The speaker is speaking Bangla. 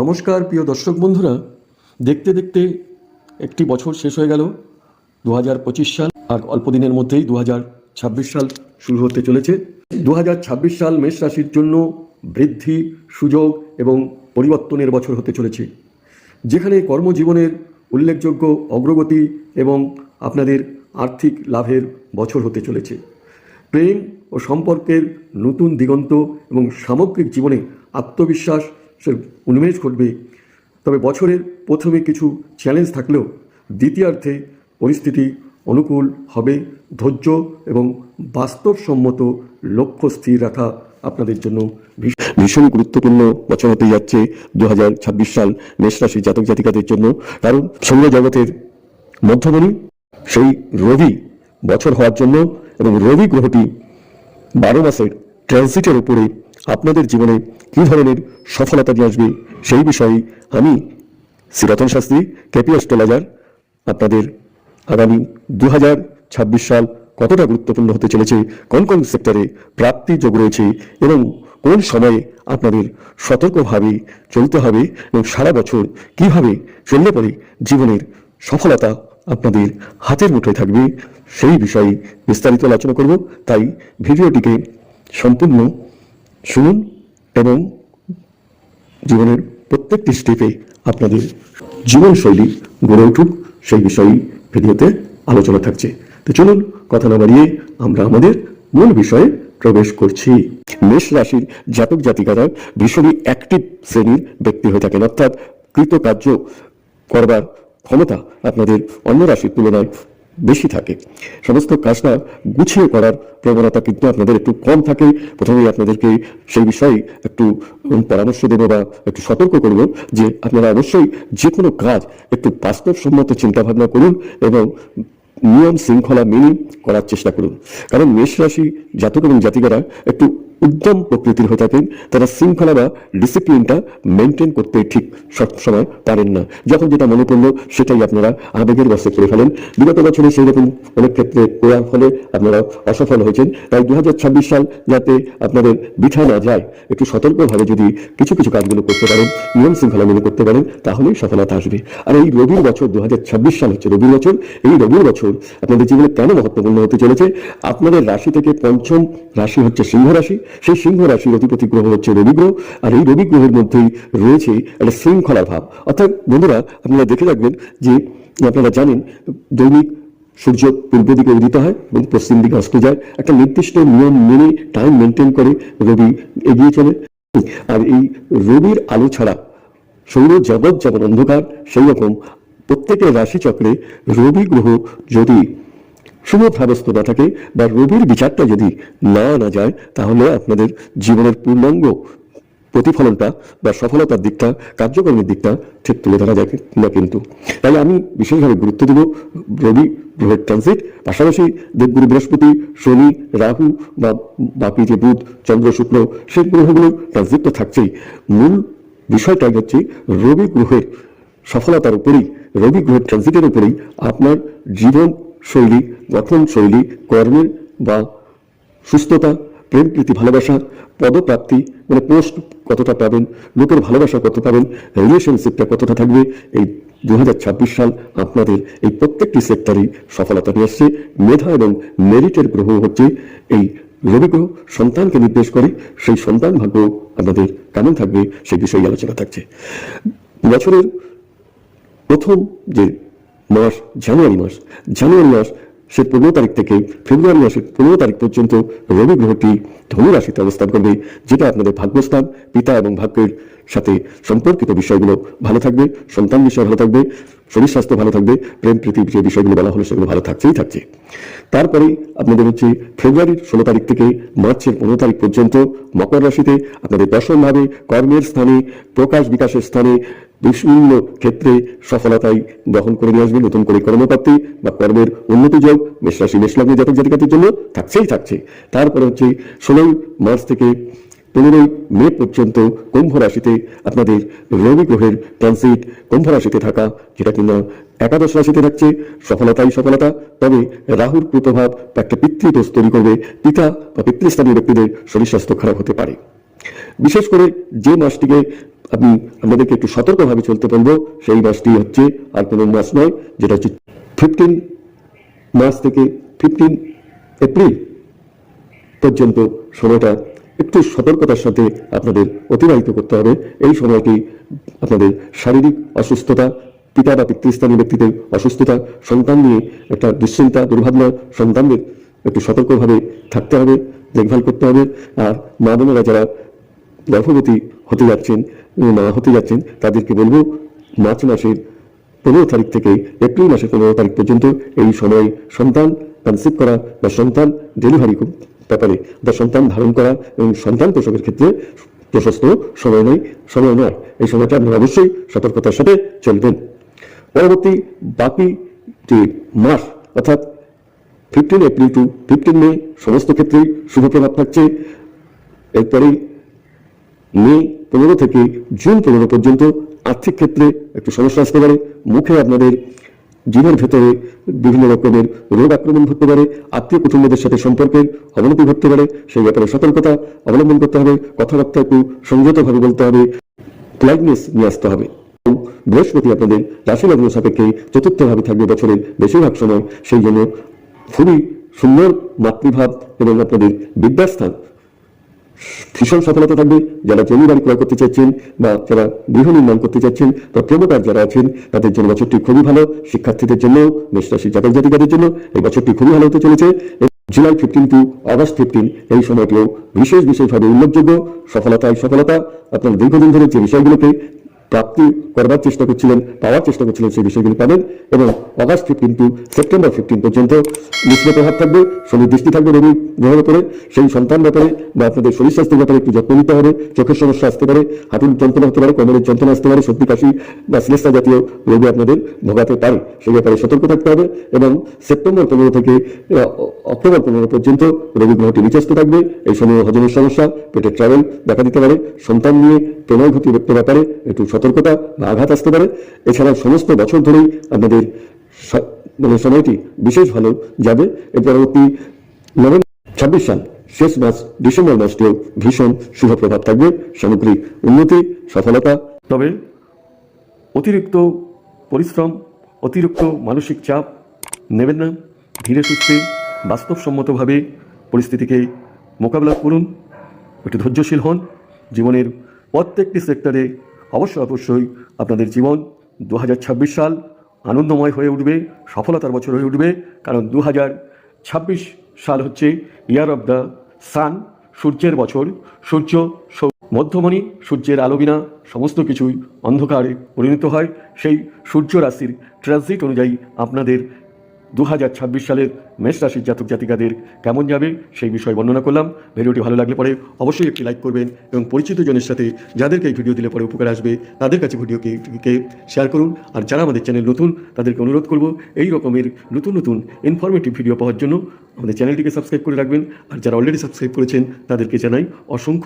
নমস্কার, প্রিয় দর্শক বন্ধুরা। দেখতে দেখতে একটি বছর শেষ হয়ে গেল দু হাজার পঁচিশ সাল, আর অল্প দিনের মধ্যেই দু হাজার ছাব্বিশ সাল শুরু হতে চলেছে। দু হাজার ছাব্বিশ সাল মেষ রাশির জন্য বৃদ্ধি, সুযোগ এবং পরিবর্তনের বছর হতে চলেছে। যেখানে কর্মজীবনের উল্লেখযোগ্য অগ্রগতি এবং আপনাদের আর্থিক লাভের বছর হতে চলেছে। প্রেম ও সম্পর্কের নতুন দিগন্ত এবং সামগ্রিক জীবনে আত্মবিশ্বাস উন্মেষ ঘটবে। তবে বছরের প্রথমে কিছু চ্যালেঞ্জ থাকলেও দ্বিতীয়ার্ধে পরিস্থিতি অনুকূল হবে। ধৈর্য এবং বাস্তবসম্মত লক্ষ্য স্থির রাখা আপনাদের জন্য ভীষণ- গুরুত্বপূর্ণ বছর হতে যাচ্ছে। দু হাজার ছাব্বিশ সাল মেষ রাশি জাতক জাতিকাদের জন্য কারণ সৌরজগতের মধ্যমণি সেই রবি বছর হওয়ার জন্য এবং রবি গ্রহটি বারো মাসের ট্রানজিটের উপরে আপনাদের জীবনে কী ধরনের সফলতা নিয়ে আসবে সেই বিষয়ে আমি শ্রীরতন শাস্ত্রী, কেপি অস্ট্রোলজার, আপনাদের আগামী দু হাজার ছাব্বিশ সাল কতটা গুরুত্বপূর্ণ হতে চলেছে, কোন কোন সেক্টরে প্রাপ্তি যোগ রয়েছে এবং কোন সময়ে আপনাদের সতর্কভাবে চলতে হবে এবং সারা বছর কীভাবে চললে পরে জীবনের সফলতা আপনাদের হাতের মুঠোয় থাকবে, সেই বিষয়ে বিস্তারিত আলোচনা করব। তাই ভিডিওটিকে সম্পূর্ণ শুনুন এবং জীবনের প্রত্যেকটি স্টেপে আপনাদের জীবনশৈলী গড়ে উঠুক, সেই বিষয়েই ভিডিওতে আলোচনা থাকছে। তো চলুন, কথা না বাড়িয়ে আমরা আমাদের মূল বিষয়ে প্রবেশ করছি। মেষ রাশির জাতক জাতিকারা ভীষণই অ্যাক্টিভ শ্রেণির ব্যক্তি হয়ে থাকেন। অর্থাৎ কৃতকার্য করবার ক্ষমতা আপনাদের অন্য রাশির তুলনায় বেশি থাকে। সমস্ত কাজটা গুছিয়ে করার প্রবণতা কিন্তু আপনাদের একটু কম থাকে। প্রথমেই আপনাদেরকে সেই বিষয়ে একটু পরামর্শ দেবো বা একটু সতর্ক করব যে আপনারা অবশ্যই যে কোনো কাজ একটু বাস্তবসম্মত চিন্তাভাবনা করুন এবং নিয়ম শৃঙ্খলা মেনে করার চেষ্টা করুন। কারণ মেষ রাশি জাতক এবং জাতিকারা একটু উদ্যম প্রকৃতির হয়ে থাকেন। তারা শৃঙ্খলা বা ডিসিপ্লিনটা মেনটেন করতে ঠিক সবসময় পারেন না। যখন যেটা মনে পড়ল, সেটাই আপনারা আবেগের বসে করে ফেলেন। বিগত বছরে সেই রকম অনেক ক্ষেত্রে করার ফলে আপনারা অসফল হয়েছেন। তাই দু হাজার ছাব্বিশ সাল যাতে আপনাদের বিঠা না যায়, একটু সতর্কভাবে যদি কিছু কিছু কাজগুলো করতে পারেন, নিয়ম শৃঙ্খলা মেনে করতে পারেন, তাহলেই সফলতা আসবে। আর এই রবির বছর দু হাজার ছাব্বিশ সাল হচ্ছে রবির বছর। এই রবির বছর আপনাদের জীবনে কেন মহত্বপূর্ণ হতে চলেছে? আপনাদের রাশি থেকে পঞ্চম রাশি হচ্ছে সিংহ রাশি। সেই সিংহ রাশির অধিপতি গ্রহ হচ্ছে রবি গ্রহ, আর এই রবি গ্রহের মধ্যেই রয়েছে একটা শৃঙ্খলার ভাব। অর্থাৎ বন্ধুরা, আপনারা দেখে রাখবেন যে আপনারা জানেন, দৈনিক সূর্য পূর্ব দিকে উদিত হয়, এবং পশ্চিম দিকে অস্ত যায়। একটা নির্দিষ্ট নিয়ম মেনে টাইম মেনটেন করে রবি এগিয়ে চলে। আর এই রবির আলো ছাড়া সৌর জগৎ যেমন অন্ধকার, সেই রকম প্রত্যেকের রাশিচক্রে রবি গ্রহ যদি শুভভাবস্থ না থাকে বা রবির বিচারটা যদি না আনা যায়, তাহলে আপনাদের জীবনের পূর্ণাঙ্গ প্রতিফলনটা বা সফলতার দিকটা, কার্যক্রমের দিকটা ঠিক তুলে ধরা যায় না কিন্তু। তাই আমি বিশেষভাবে গুরুত্ব দেব রবি গ্রহের ট্রানজিট পাশাপাশি দেবগুরু বৃহস্পতি, শনি, রাহু বা বাকি যে বুধ, চন্দ্র শুক্র সেই গ্রহগুলোর ট্রানজিট তো থাকছেই। মূল বিষয়টাই হচ্ছে রবি গ্রহের সফলতার উপরেই, রবি গ্রহের ট্রানজিটের উপরেই আপনার জীবন শৈলী গঠন শৈলী কর্মের বা সুস্থতা, প্রেম, প্রীতি, ভালোবাসা, পদপ্রাপ্তি মানে পোস্ট কতটা পাবেন, লোকের ভালোবাসা কত পাবেন রিলেশনশিপটা কতটা থাকবে, এই দু হাজার ছাব্বিশ সাল আপনাদের এই প্রত্যেকটি সেক্টরেই সফলতা নিয়ে আসছে। মেধা এবং মেরিটের গ্রহ হচ্ছে এই রবি গ্রহ। সন্তানকে নির্দেশ করে সেই সন্তান ভাগ্য আপনাদের কেমন থাকবে সেই বিষয়ে আলোচনা থাকছে। বছরের প্রথম যে মাস, জানুয়ারি মাস জানুয়ারি মাস সে পনেরো তারিখ থেকে ফেব্রুয়ারি মাসের পনেরো তারিখ পর্যন্ত রবি গ্রহটি ধনু রাশিতে অবস্থান করবে, যেটা আপনাদের ভাগ্যস্থান, পিতা এবং ভাগ্যের সাথে সম্পর্কিত বিষয়গুলো ভালো থাকবে, সন্তান বিষয় ভালো থাকবে, শরীর স্বাস্থ্য ভালো থাকবে, প্রেম প্রীতি যে বিষয়গুলো বলা হলো সেগুলো ভালো থাকছেই থাকছে। তারপরে আপনাদের হচ্ছে ফেব্রুয়ারির ষোলো তারিখ থেকে মার্চের পনেরো তারিখ পর্যন্ত মকর রাশিতে আপনাদের দশম ভাবে কর্মের স্থানে, প্রকাশ বিকাশের স্থানে বিভিন্ন ক্ষেত্রে সফলতাই বহন করে নিয়ে আসবে নতুন করে কর্মপ্রাপ্তি বা কর্মের উন্নতি যোগ, মেষ রাশি, মেষ লগ্নে জাতক জাতিকাদের জন্য থাকছেই থাকছে। তারপরে হচ্ছে ষোলোই মার্চ থেকে পনেরোই মে পর্যন্ত কুম্ভ রাশিতে আপনাদের রবি গ্রহের ট্রানজিট কুম্ভ রাশিতে থাকা, যেটা কিনা একাদশ রাশিতে থাকছে, সফলতাই সফলতা। তবে রাহুর প্রভাব একটা পিতৃদোষ তৈরি করবে, পিতা বা পিতৃস্থানীয় ব্যক্তিদের শরীর স্বাস্থ্য খারাপ হতে পারে। বিশেষ করে যে মাসটিকে আমি আমাদেরকে একটু সতর্কভাবে চলতে বলব। সেই মাসটি হচ্ছে আর কোনো মাস নয়, যেটা হচ্ছে ফিফটিন মার্চ থেকে ফিফটিন এপ্রিল পর্যন্ত সময়টা একটু সতর্কতার সাথে আপনাদের অতিবাহিত করতে হবে। এই সময়টি আপনাদের শারীরিক অসুস্থতা, পিতা বা পিতৃস্থানীয় ব্যক্তিদের অসুস্থতা, সন্তান নিয়ে একটা দুশ্চিন্তা, দুর্ভাবনা, সন্তানদের একটু সতর্কভাবে থাকতে হবে, দেখভাল করতে হবে। আর মা বোনেরা যারা গর্ভবতী হতে যাচ্ছেন মা হতে যাচ্ছেন, তাদেরকে বলব মার্চ মাসের পনেরো তারিখ থেকে এপ্রিল মাসের পনেরো তারিখ পর্যন্ত এই সময় সন্তান কনসিভ করা বা সন্তান ডেলিভারি ব্যাপারে বা সন্তান ধারণ করা এবং সন্তান প্রসবের ক্ষেত্রে প্রশস্ত সময় নয় সময় নয়। এই সময়টা আপনারা অবশ্যই সতর্কতার সাথে চলবেন। পরবর্তী বাকি যে মাস, অর্থাৎ fifteen April to fifteen May সমস্ত ক্ষেত্রেই শুভ প্রভাব থাকছে। এরপরেই মে পনেরো থেকে জুন পনেরো পর্যন্ত আর্থিক ক্ষেত্রে একটু সমস্যা আসতে পারে। মুখে আপনাদের জীবনের ভেতরে বিভিন্ন রকমের রোগ আক্রমণ ঘটতে পারে, আত্মীয় কুটুম্বদের সাথে সম্পর্কের অবনতি ঘটতে পারে, সেই ব্যাপারে সতর্কতা অবলম্বন করতে হবে, কথাবার্তা একটু সংযতভাবে বলতে হবে প্লাইটনেস নিয়ে আসতে হবে। বৃহস্পতি আপনাদের রাশি লগ্ন সাপেক্ষে চতুর্থভাবে থাকবে বছরের বেশিরভাগ সময়, সেই জন্য খুবই সুন্দর মাতৃভাব এবং আপনাদের বিদ্যাস্থান ভীষণ সফলতা থাকবে। যারা জমি বাড়ি ক্রয় করতে চাচ্ছেন বা যারা গৃহ নির্মাণ করতে চাচ্ছেন বা প্রেমকার যারা আছেন, তাদের জন্য বছরটি খুবই ভালো। শিক্ষার্থীদের জন্য মেষরাশি জাতক জাতিকাদের জন্য এই বছরটি খুবই ভালো হতে চলেছে। July fifteen to August fifteen এই সময়টিও বিশেষ বিশেষভাবে উল্লেখযোগ্য। সফলতায় সফলতা। আপনার দীর্ঘদিন ধরে যে বিষয়গুলোকে প্রাপ্তি করবার চেষ্টা করছিলেন, পাওয়ার চেষ্টা করছিলেন সেই বিষয়গুলি পাবেন এবং August fifteen to September fifteen পর্যন্ত মিশ্র প্রভাব থাকবে, শনির দৃষ্টি থাকবে রবি গ্রহের উপরে, সেই সন্তান ব্যাপারে বা আপনাদের শরীর স্বাস্থ্যের ব্যাপারে একটু যত্ন নিতে হবে, চোখের সমস্যা আসতে পারে, হাঁটুর যন্ত্রণা হতে পারে, কোমরের যন্ত্রণা আসতে পারে, সর্দি, কাশি বা শ্লেষা জাতীয় রোগে আপনাদের ভোগাতে পারে, সেই ব্যাপারে সতর্ক থাকতে হবে এবং সেপ্টেম্বর পনেরো থেকে অক্টোবর পনেরো পর্যন্ত রবি গ্রহটি নিচস্ত থাকবে, এই সময় হজমের সমস্যা, পেটের ট্রাভেল দেখা দিতে পারে, সন্তান নিয়ে প্রণয় ঘটি ব্যাপারে একটু সতর্কতা বা আঘাত আসতে পারে। এছাড়া সমস্ত বছর ধরেই আপনাদের মানে সময়টি বিশেষ ভালো যাবে। এর পরবর্তী নভেম্বর ছাব্বিশ সাল, শেষ মাস, ডিসেম্বর মাসটিও ভীষণ শুভ প্রভাব থাকবে। সামগ্রিক উন্নতি, সফলতা। তবে অতিরিক্ত পরিশ্রম, অতিরিক্ত মানসিক চাপ নেবেন না। ধীরে সুস্থে, বাস্তবসম্মতভাবে পরিস্থিতিকে মোকাবিলা করুন। একটু ধৈর্যশীল হন। জীবনের প্রত্যেকটি সেক্টরে অবশ্যই অবশ্যই আপনাদের জীবন দু হাজার ছাব্বিশ সাল আনন্দময় হয়ে উঠবে, সফলতার বছর হয়ে উঠবে। কারণ দু সাল হচ্ছে ইয়ার অফ দ্য সান সূর্যের বছর। সূর্য মধ্যমণি, সূর্যের আলো বিনা সমস্ত কিছুই অন্ধকারে পরিণত হয়। সেই সূর্য রাশির ট্রানজিট অনুযায়ী আপনাদের দু হাজার ছাব্বিশ সালের মেষ রাশির জাতক জাতিকাদের কেমন যাবে সেই বিষয়ে বর্ণনা করলাম। ভিডিওটি ভালো লাগলে পরে অবশ্যই একটি লাইক করবেন এবং পরিচিত জনের সাথে যাদেরকে এই ভিডিও দিলে পরে উপকার আসবে, তাদের কাছে ভিডিওকে শেয়ার করুন। আর যারা আমাদের চ্যানেল নতুন, তাদেরকে অনুরোধ করব এই রকমের নতুন নতুন ইনফরমেটিভ ভিডিও পাওয়ার জন্য আমাদের চ্যানেলটিকে সাবস্ক্রাইব করে রাখবেন। আর যারা অলরেডি সাবস্ক্রাইব করেছেন, তাদেরকে জানাই অসংখ্য